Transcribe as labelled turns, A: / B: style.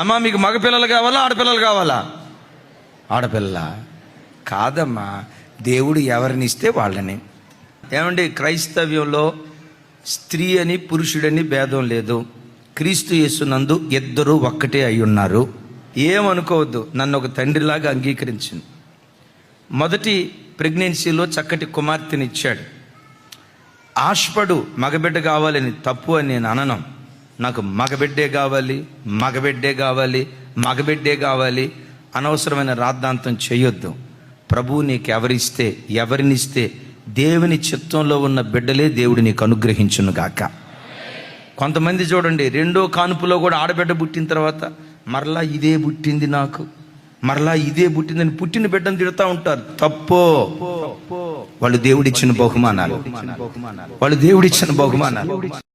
A: అమ్మా మీకు మగపిల్లలు కావాలా ఆడపిల్లలు కావాలా? ఆడపిల్ల. కాదమ్మా దేవుడు ఎవరిని ఇస్తే వాళ్ళని. ఏమండి క్రైస్తవ్యంలో స్త్రీ అని పురుషుడని భేదం లేదు. క్రీస్తు యేసునందు ఇద్దరు ఒక్కటే అయి ఉన్నారు. ఏమనుకోవద్దు నన్ను ఒక తండ్రిలాగా అంగీకరించింది మొదటి ప్రెగ్నెన్సీలో చక్కటి కుమార్తెనిచ్చాడు. ఆశపడు మగబిడ్డ కావాలని తప్పు అని నేను అననం. నాకు మగబిడ్డే కావాలి మగబిడ్డే కావాలి మగబిడ్డే కావాలి. అనవసరమైన రాద్ధాంతం చేయొద్దు. ప్రభువు నీకు ఎవరిస్తే ఎవరినిస్తే దేవుని చిత్తంలో ఉన్న బిడ్డలే దేవుడు నీకు అనుగ్రహించును గాక. కొంతమంది చూడండి రెండో కానుపులో కూడా ఆడబిడ్డ పుట్టిన తర్వాత మరలా ఇదే పుట్టింది నాకు. మరలా ఇదే పుట్టిందని పుట్టిన బిడ్డను తిడుతూ ఉంటారు. తప్పో? వాళ్ళు దేవుడిచ్చిన బహుమానాలు. వాళ్ళు దేవుడిచ్చిన బహుమానాలు.